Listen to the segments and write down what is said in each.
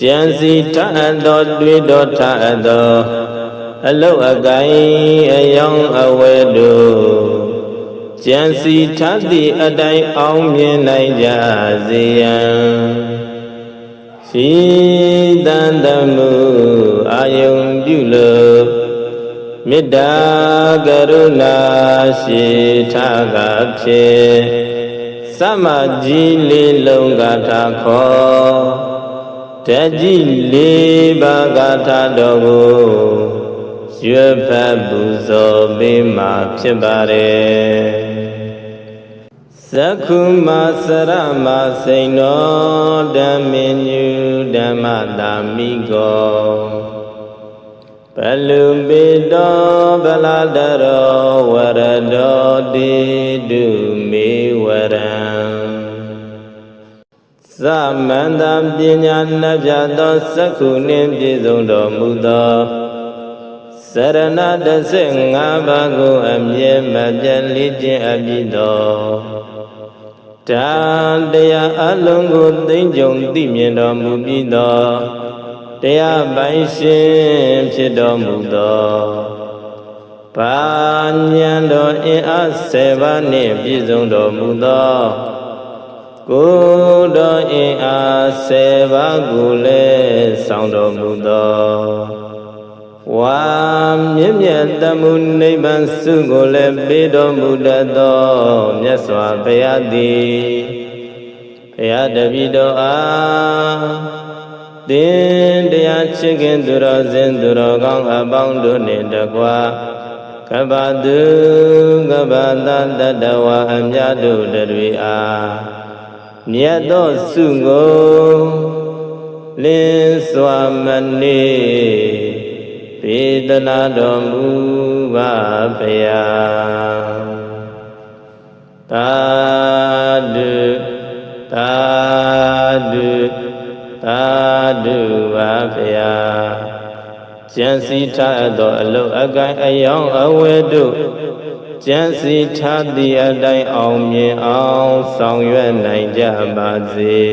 ကြံစီထအပ်သောတွေးတော်ထအပ်သောအလုတ်အကိုင်းအယောင်အဝဲတို့ကြံစီထသည့်အတိုင်းအောင်မြင်နိုင်ကြစေရန်ရှိတန်တမှုအာယုံပြုလို့မေတ္တာကရုဏာရှိထားကဖြစ်သမကြီးလေးလုံးကထာခေါ် တကြီးလေးပါးကထာတော်ကိုရွတ်ဖတ်ပူဇော်ပေးမှာဖြစ်ပါတယ်သက္ခုမစရမစိန်တော်ဓမ္မညုဓမ္မတာမိကောဘလူပိတောဗလာတရောဝရတောတိတုမေဝရံ သမန္တပညာနှပြသောသက္ခုနှင့်ပြည့်စုံတော်မူသောစရဏ15ပါးကိုအမြဲမပြတ်လေးခြင်းအပြီးတော်တာတရားအလုံးကိုသိမ့်ကြုံသိမြင်တော်မူပြီးသောတရားပိုင်ရှင်ဖြစ်တော်မူသောဘာဉာဏ်တော်အင်အား7ပါးနှင့်ပြည့်စုံတော်မူသော ကိုယ်တော်အင်အား7ပါးကိုလည်းဆောင်တော်မူသောဝါမြင့်မြတ်တမှုနိဗ္ဗာန်စုကိုလည်းပေးတော်မူတတ်သောမြတ်စွာဘုရားသည်ဘုရားတပည့်တော်အားတင်တရားချစ်ခင်သူတော်စင်သူတော်ကောင်းအပေါင်းတို့နှင့်တကွာကပ္ပတုကပ္ပတတတဝအမြတ်တို့တွေအား မြတ်သောစုကိုလင်းစွာမနေပေတနာတော်မူပါဗျာသာဓုသာဓုသာဓုပါဗျာကျန်စီထားသောအလုတ်အကိုင်းအယောင်အဝဲတို့ ကျန်စီထားသည့်အတိုင်းအောင်မြင်အောင်ဆောင်ရွက်နိုင်ကြပါစေ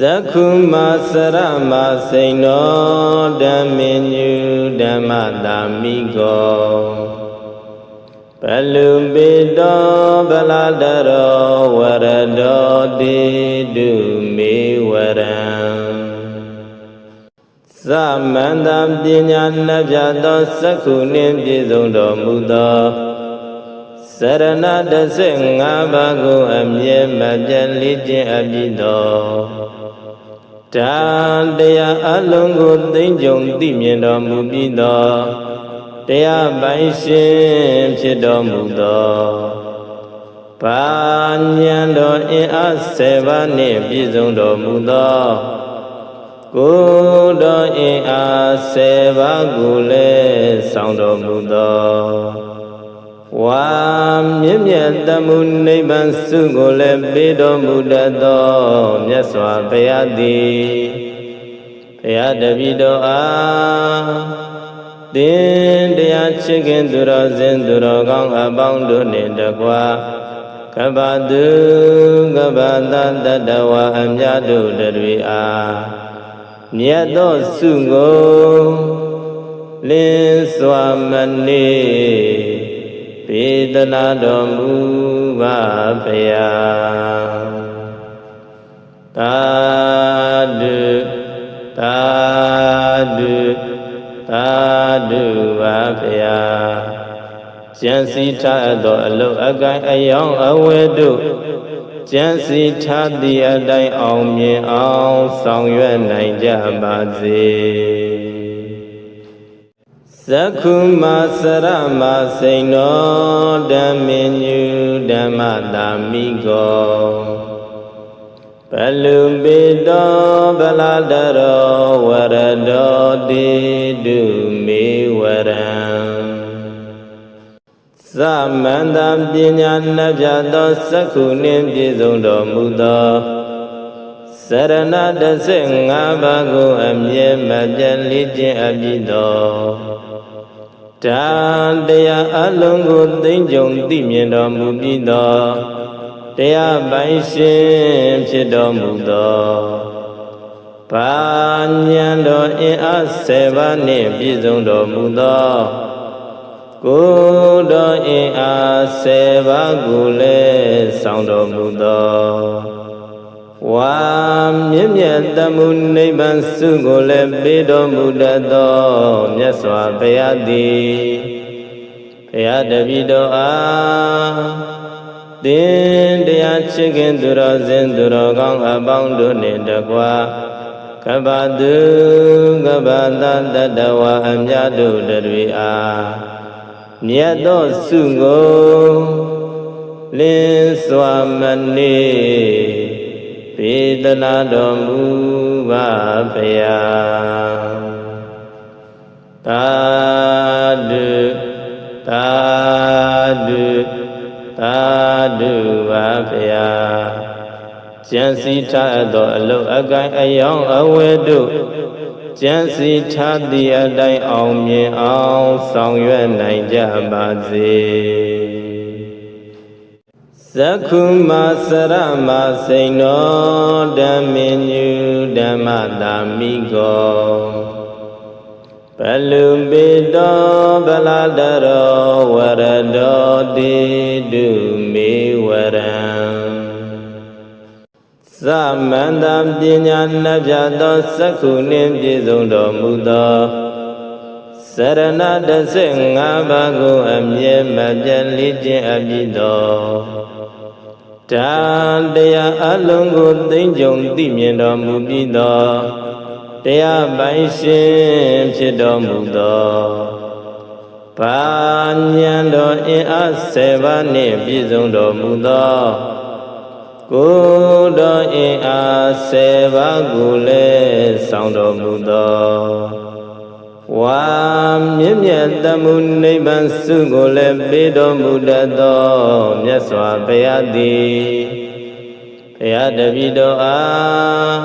သက္ခုမစရမစိန်တော်ဓမ္မညုဓမ္မတာမိကောဘလူပိတောဗလာတရောဝရတောတိတုမေဝရံ သမန္တပညာနှပြသောသက္ခုနှင့်ပြည့်စုံတော်မူသောစရဏ15ပါးကိုအမြဲမပြတ်လေးခြင်းအပြီးတော်တာတရားအလုံးကိုသိမ့်ကြုံသိမြင်တော်မူပြီးသောတရားပိုင်ရှင်ဖြစ်တော်မူသောဘာဉာဏ်တော်အင်အား7ပါးနှင့်ပြည့်စုံတော်မူသော ကိုယ်တော်အင်အား7ပါးကိုလည်းဆောင်တော်မူသောဝါမြင့်မြတ်တမှုနိဗ္ဗာန်စုကိုလည်းပေးတော်မူတတ်သောမြတ်စွာဘုရားသည်ဘုရားတပည့်တော်အားတင်တရားချစ်ခင်သူတော်စင်သူတော်ကောင်းအပေါင်းတို့နှင့်တကွာကပ္ပတုကပ္ပတတတဝအမြတ်တို့တွေအား မြတ်သောစုကိုလင်းစွာမနေပေတနာတော်မူပါဗျာသာဓုသာဓုသာဓုပါဗျာကျန်စီထားသောအလုတ်အကိုင်းအယောင်အဝဲတို့ ကျန်စီထားသည့်အတိုင်းအောင်မြင်အောင်ဆောင်ရွက်နိုင်ကြပါစေသက္ခုမစရမစိန်တော်ဓမ္မညုဓမ္မတာမိကောဘလူပိတောဗလာတရောဝရတောတိတုမေဝရံ သမန္တပညာနှပြသောသက္ခုနှင့်ပြည့်စုံတော်မူသောစရဏ15ပါးကိုအမြဲမပြတ်လေးခြင်းအပြီးတော်တာတရားအလုံးကိုသိမ့်ကြုံသိမြင်တော်မူပြီးသောတတရားပိုင်ရှင်ဖြစ်တော်မူသောဘာဉာဏ်တော်အင်အား၁၀ပါးနှင့်ပြည့်စုံတော်မူသော ကိုယ်တော်အင်အား၁၀ပါးကိုလည်းဆောင်တော်မူသောဝါမြင့်မြတ်တမှုနိဗ္ဗာန်စုကိုလည်းပေးတော်မူတတ်သောမြတ်စွာဘုရားသည်ဘုရားတပည့်တော်အားတင်တရားချစ်ခင်သူတော်စင်သူတော်ကောင်းအပေါင်းတို့နှင့်တကွာကပ္ပတုကပ္ပတတတဝအမြတ်တို့တွေအား မြတ်သောစုကိုလင်းစွာမနေပေတနာတော်မူပါဖရာသာဓုသာဓုသာဓုပါဖရာကျန်စီထားသောအလုတ်အကိုင်းအယောင်အဝဲတို့ ကျန်စီထားသည့်အတိုင်းအောင်မြင်အောင်ဆောင်ရွက်နိုင်ကြပါစေသက္ခုမစရမစိန်တော်ဓမ္မညုဓမ္မတာမိကောဘလူပိတောဗလာတရောဝရတောတိတုမေဝရံသ မန္တပညာနှပြသောသက္ခုနှင့်ပြည့်စုံတော်မူသောစရဏတဆငါးပါးကိုအမြဲမပြတ်လေ့ကျင့်အပ်ပြီးသောဒါတရားအလုံးကိုသိမ့်ကြုံသိမြင်တော်မူပြီးသောတရားပိုင်ရှင်ဖြစ်တော်မူသောဘာဉာဏ်တော်အင်အား၁၀ပါးနှင့်ပြည့်စုံတော်မူသော ကိုယ်တော်အင်အား၁၀ပါးကိုလည်းဆောင်တော်မူသောဝါမြင့်မြတ်တမှုနိဗ္ဗာန်စုကိုလည်းပေးတော်မူတတ်သောမြတ်စွာဘုရားသည်ဘုရားတပည့်တော်အား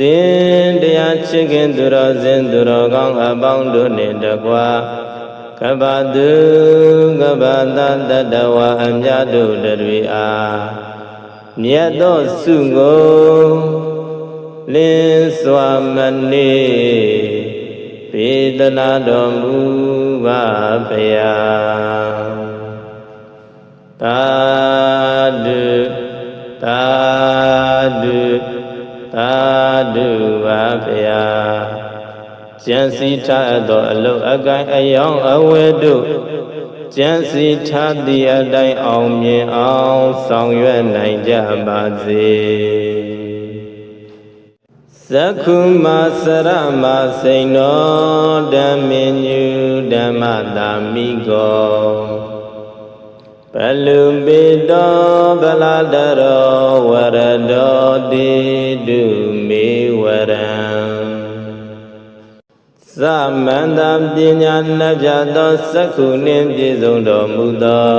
တင်တရားချစ်ခင်သူတော်စင်သူတော်ကောင်းအပေါင်းတို့နှင့်တကွာကပ္ပတုကပ္ပတတတဝအမြတ်တို့တွေအား မြတ်သောစုကိုလင်းစွာမနေပေတနာတော်မူပါဖရာသာဓုသာဓုသာဓုပါဖရာကျန်စီထားသောအလုတ်အကိုင်းအယောင်အဝဲတို့ ကျန်စီထားသည့်အတိုင်းအောင်မြင်အောင်ဆောင်ရွက်နိုင်ကြပါစေသက္ခုမစရမစိန်တော်ဓမ္မညုဓမ္မတာမိကောဘလူပိတောဗလာတရောဝရတောတိတုမေဝရံသ မန္တပညာနှပြသောသက္ခုနှင့်ပြည့်စုံတော်မူသော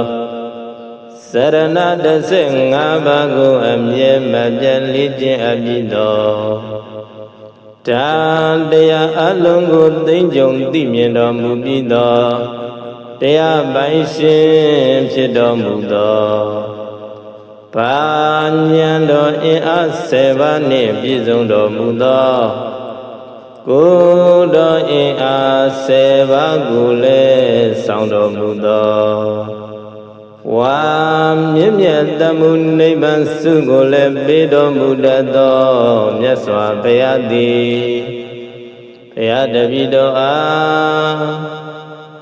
စရဏတဆငါးပါးကိုအမြဲမပြတ်လေ့ကျင့်အပ်ပြီးသောဒါတရားအလုံးကိုသိမ့်ကြုံသိမြင်တော်မူပြီးသောတရားပိုင်ရှင်ဖြစ်တော်မူသောဘာဉာဏ်တော်အင်အား၁၀ပါးနှင့်ပြည့်စုံတော်မူသော ကိုယ်တော်အင်အား၁၀ပါးကိုလည်းဆောင်တော်မူသောဝါမြင့်မြတ်တမှုနိဗ္ဗာန်စုကိုလည်းပေးတော်မူတတ်သောမြတ်စွာဘုရားသည်ဘုရားတပည့်တော်အား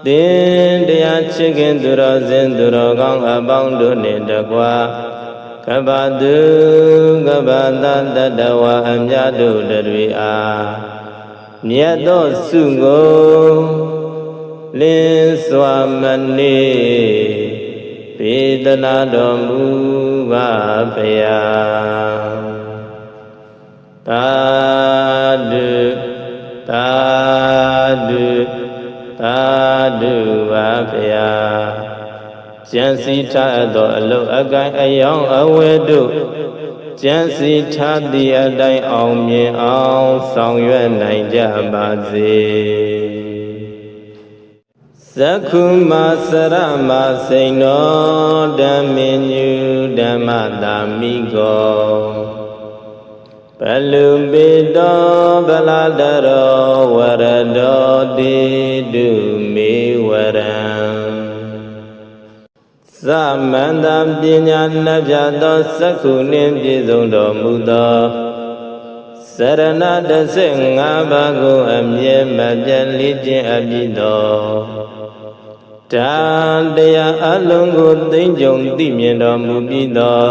တင်တရားချစ်ခင်သူတော်စင်သူတော်ကောင်းအပေါင်းတို့နှင့်တကွာကပ္ပတုကပ္ပတတတဝအမြတ်တို့တွေအား မြတ်သောစုကိုလင်းစွာမနေပေတနာတော်မူပါဖရာသာဓုသာဓုသာဓုပါဖရာကျန်စီထားသောအလုတ်အကိုင်းအယောင်အဝဲတို့ ကျန်စီထားသည့်အတိုင်းအောင်မြင်အောင်ဆောင်ရွက်နိုင်ကြပါစေသက္ခုမစရမစိန်တော်ဓမ္မညုဓမ္မတာမိကောဘလူပိတောဗလာတရောဝရတောတိတုမေဝရံ သမန္တပညာနှစ်ပြတ်သောသက္ခုနှင့်ပြည့်စုံတော်မူသောစရဏ15ပါးကိုအမြဲမပြတ်လေးခြင်းအပြည့်တော်တန်တရားအလုံးကိုသိမ့်ကြုံသိမြင်တော်မူပြီးသော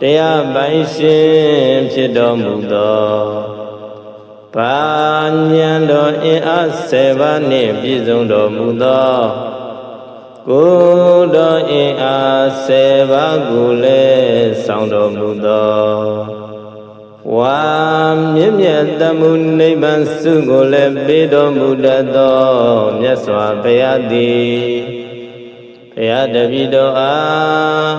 တရားပိုင်ရှင်ဖြစ်တော်မူသောဘာဉာဏ်တော်အင်အား7ပါးနှင့်ပြည့်စုံတော်မူသော ကိုယ်တော်အင်အား7ပါးကိုလည်းဆောင်တော်မူသောဝါမြင့်မြတ်တမှုနိဗ္ဗာန်စုကိုလည်းပေးတော်မူတတ်သောမြတ်စွာဘုရားသည်ဘုရားတပည့်တော်အား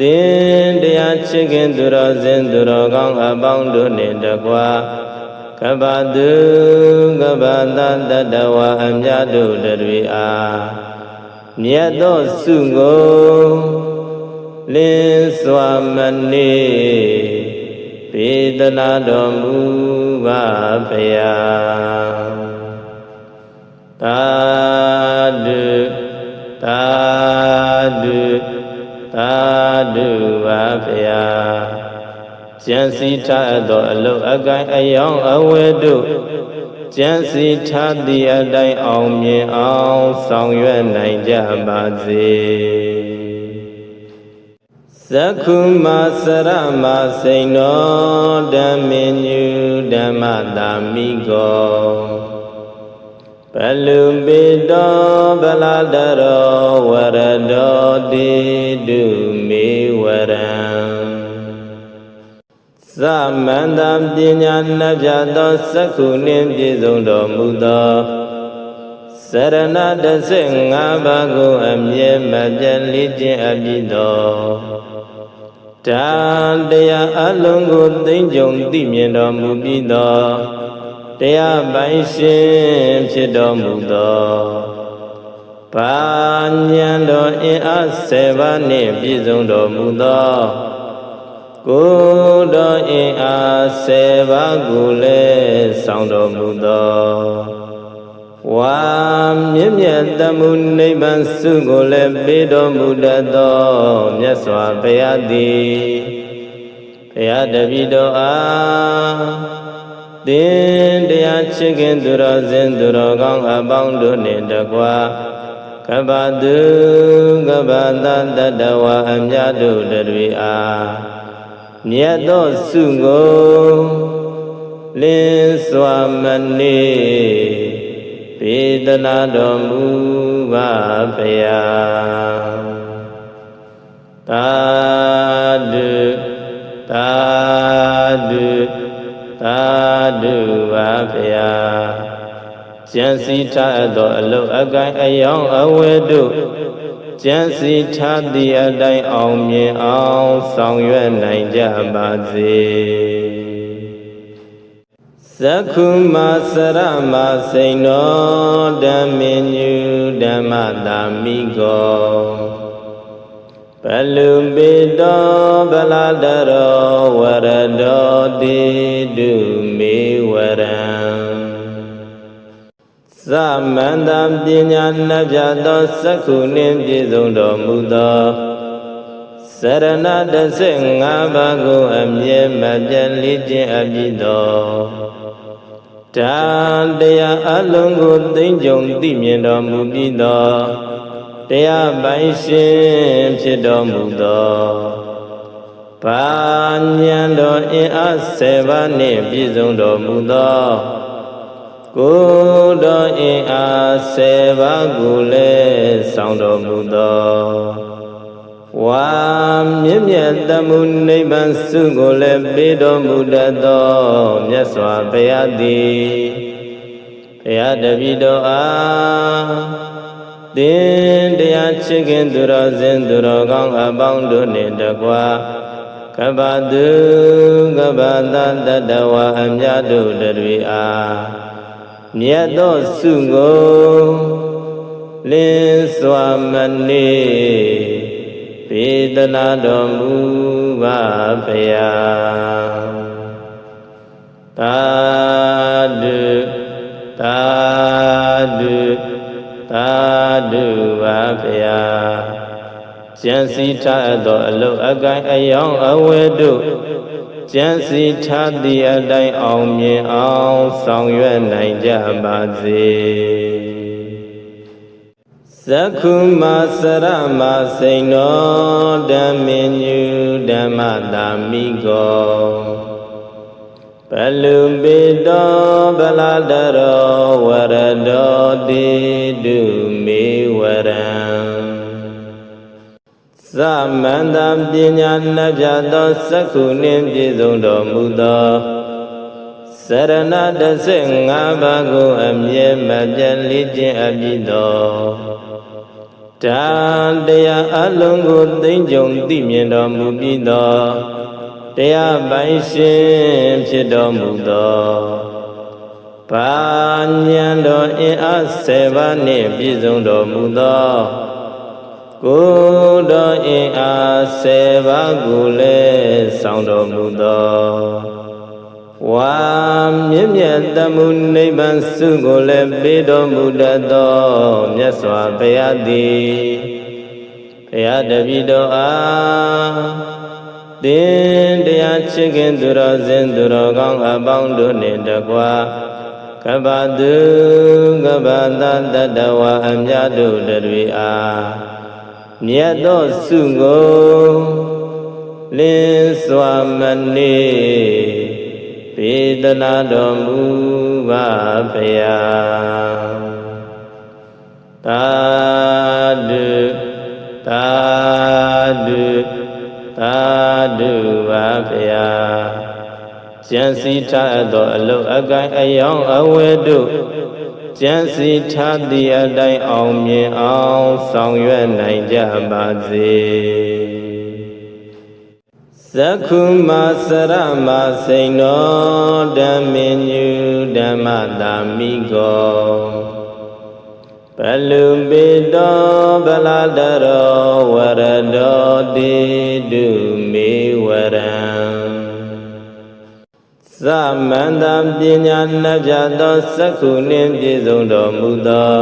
သင်တရားချစ်ခင်သူတော်စင်သူတော်ကောင်းအပေါင်းတို့နှင့်တကွာကပ္ပတုကပ္ပတတတဝအမြတ်တို့တွေအား မြတ်သောစုကိုလင်းစွာမနေပေတနာတော်မူပါဖရာသာဓုသာဓုသာဓုပါဖရာကျန်စီထားသောအလုတ်အကိုင်းအယောင်အဝဲတို့ ကျန်စီထားသည့်အတိုင်းအောင်မြင်အောင်ဆောင်ရွက်နိုင်ကြပါစေသက္ခုမစရမစိန်တော်ဓမ္မညုဓမ္မတာမိကောဘလူပိတောဗလာတရောဝရတောတိတုမေဝရံသ မန္တပညာနှစ်ပြတ်သောသက္ခုနှင့်ပြည့်စုံတော်မူသောစရဏ15ပါးကိုအမြဲမပြတ်လေးခြင်းအပြည့်တော်တန်တရားအလုံးကိုသိမ့်ကြုံသိမြင်တော်မူပြီးသောတရားပိုင်ရှင်ဖြစ်တော်မူသောဘာဉာဏ်တော်အင်အား7ပါးနှင့်ပြည့်စုံတော်မူသော ကိုယ်တော်အင်အား7ပါးကိုလည်းဆောင်တော်မူသောဝါမြင့်မြတ်တမှုနိဗ္ဗာန်စုကိုလည်းပေးတော်မူတတ်သောမြတ်စွာဘုရားသည်ဘုရားတပည့်တော်အားသင်တရားချစ်ခင်သူတော်စင်သူတော်ကောင်းအပေါင်းတို့နှင့်တကွာကပ္ပတုကပ္ပတတတဝအမြတ်တို့တွေအား မြတ်သောစုကိုလင်းစွာမနေပေတနာတော်မူပါဖရာသာဓုသာဓုသာဓုပါဖရာကျန်စီထားသောအလုတ်အကိုင်းအယောင်အဝဲတို့ ကျန်စီထားသည့်အတိုင်းအောင်မြင်အောင်ဆောင်ရွက်နိုင်ကြပါစေသက္ခုမစရမစိန်တော်ဓမ္မညုဓမ္မတာမိကောဘလူပိတောဗလာတရောဝရတောတိတုမေဝရံ သမန္တပညာနှစ်ပြတ်သောသက္ခုနှင့်ပြည့်စုံတော်မူသောစရဏ15ပါးကိုအမြဲမပြတ်လေးခြင်းအပြည့်တော်တန်တရားအလုံးကိုသိမ့်ကြုံသိမြင်တော်မူပြီးသောတရားပိုင်ရှင်ဖြစ်တော်မူသောဘာဉာဏ်တော်အင်အား7ပါးနှင့်ပြည့်စုံတော်မူသော ကိုယ်တော်အင်အား7ပါးကိုလည်းဆောင်တော်မူသောဝါမြင့်မြတ်တမှုနိဗ္ဗာန်စုကိုလည်းပေးတော်မူတတ်သောမြတ်စွာဘုရားသည်ဘုရားတပည့်တော်အားသင်တရားချစ်ခင်သူတော်စင်သူတော်ကောင်းအပေါင်းတို့နှင့်တကွာကပ္ပတုကပ္ပတတတဝအမြတ်တို့တွေအား မြတ်သောစုကိုလလင်းစွာမနေပေတနာတော်မူပါဖရာသာဓုသာဓုသာဓုပါဖရာကျန်စီထားသောအလုတ်အကိုင်းအယောင်အဝဲတို့ ကျန်စီထားသည့်အတိုင်းအောင်မြင်အောင်ဆောင်ရွက်နိုင်ကြပါစေသက္ခုမစရမစိန်တော်ဓမ္မညုဓမ္မတာမိကောဘလူပိတောဗလာတရောဝရတောတိတုမေဝရံ သမန္တပညာနှပြသောသက္ခုနှင့်ပြည့်စုံတော်မူသောစရဏ15ပါးကိုအမြဲမပြတ်လေ့ကျင့်အပ်ပြီးသောဒါတရားအလုံးကိုသိမ့်ကြုံသိမြင်တော်မူပြီးသောတရားပိုင်ရှင်ဖြစ်တော်မူသောဘာဉာဏ်တော်အင်အား7ပါးနှင့်ပြည့်စုံတော်မူသော ကိုယ်တော်အင်အား7ပါးကိုလည်းဆောင်တော်မူသောဝါမြင့်မြတ်တမှုနိဗ္ဗာန်စုကိုလည်းပေးတော်မူတတ်သောမြတ်စွာဘုရားသည်ဘုရားတပည့်တော်အားသင်တရားချစ်ခင်သူတော်စင်သူတော်ကောင်းအပေါင်းတို့နှင့်တကွာကပ္ပတုကပ္ပတတတဝအမြတ်တို့တွေအား မြတ်သောစုကိုလင်းစွာမနေပေတနာတော်မူပါဖရာသာဓုသာဓုသာဓုပါဖရာကျန်စီထားသောအလုတ်အကိုင်းအယောင်အဝဲတို့ ကျန်စီထားသည့်အတိုင်းအောင်မြင်အောင်ဆောင်ရွက်နိုင်ကြပါစေသက္ခုမစရမစိန်တော်ဓမ္မညုဓမ္မတာမိကောဘလူပိတောဗလာတရောဝရတောတိတုမေဝရံ သမန္တပညာနှပြသောသက္ခုနှင့်ပြည့်စုံတော်မူသော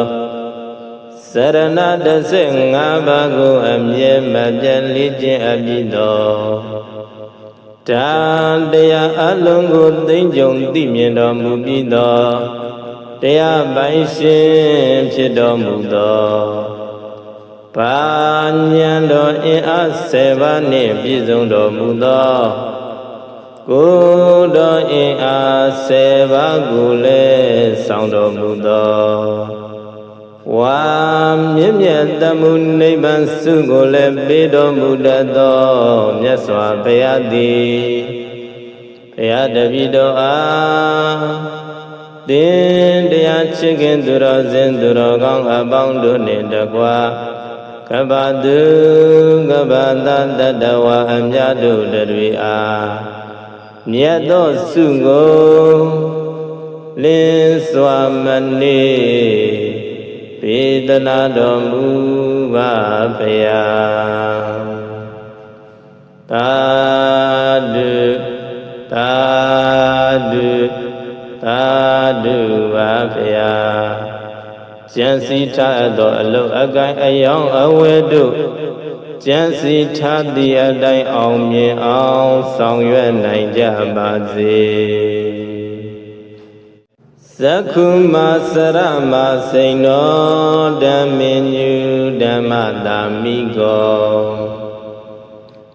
စရဏ15ပါးကိုအမြဲမပြတ်လေ့ကျင့်အပ်ပြီးသောဒါတရားအလုံးကိုသိမ့်ကြုံသိမြင်တော်မူပြီးသောတရားပိုင်ရှင်ဖြစ်တော်မူသောဘာဉာဏ်တော်အင်အား7ပါးနှင့်ပြည့်စုံတော်မူသော ကိုယ်တော်အင်အား7ပါးကိုလည်းဆောင်တော်မူသောဝါမြင့်မြတ်တမှုနိဗ္ဗာန်စုကိုလည်းပေးတော်မူတတ်သောမြတ်စွာဘုရားသည်ဘုရားတပည့်တော်အားသင်တရားချစ်ခင်သူတော်စင်သူတော်ကောင်းအပေါင်းတို့နှင့်တကွာကပ္ပတုကပ္ပတတတဝအမြတ်တို့တွေအား မြတ်သောစုကိုလင်းစွာမနေပေတနာတော်မူပါဖရာသာဓုသာဓုသာဓုပါဖရာကျန်စီထားသောအလုတ်အကိုင်းအယောင်အဝဲတို့ ကျန်စီထားသည့်အတိုင်းအောင်မြင်အောင်ဆောင်ရွက်နိုင်ကြပါစေသက္ခုမစရမစိန်တော်ဓမ္မညုဓမ္မတာမိကော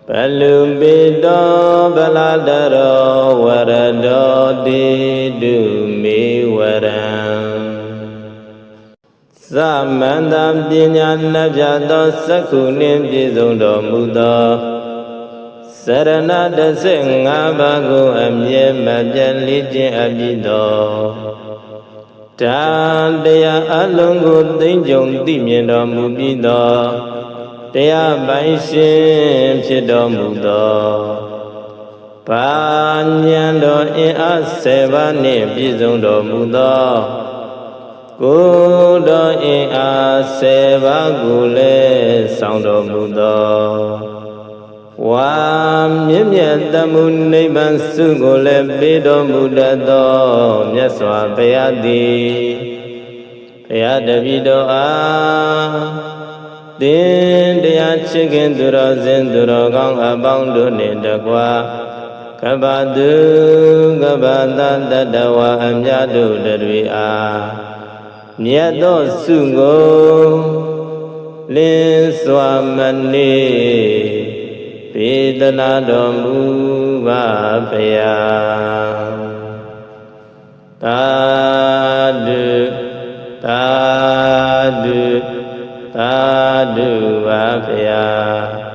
ဘလူပိတောဗလာတရောဝရတောတိတုမေဝရံ သမန္တပညာနှပြသောသက္ခုနှင့်ပြည့်စုံတော်မူသောစရဏ15ပါးကိုအမြဲမပြတ်လေ့ကျင့်အပ်ပြီးသောဒါတရားအလုံးကိုသိမ့်ကြုံသိမြင်တော်မူပြီးသောတရားပိုင်ရှင်ဖြစ်တော်မူသောဘာဉာဏ်တော်အင်အား7ပါးနှင့်ပြည့်စုံတော်မူသော ကိုယ်တော်အင်အားဆယ်ပါးကိုလည်းဆောင်တော်မူသောဝါမြင့်မြတ်တမှုနိဗ္ဗာန်စုကိုလည်းပေးတော်မူတတ်သောမြတ်စွာဘုရားသည်ဘုရားတပည့်တော်အားသင်တရားချစ်ခင်သူတော်စင်သူတော်ကောင်းအပေါင်းတို့နှင့်တကွာကပ္ပတုကပ္ပတတတဝအမြတ်တို့တွေအား မြတ်သောစုကိုလင်းစွာမနေပေဒနာတော်မူပါဖရာသာဓုသာဓုသာဓုပါဖရာ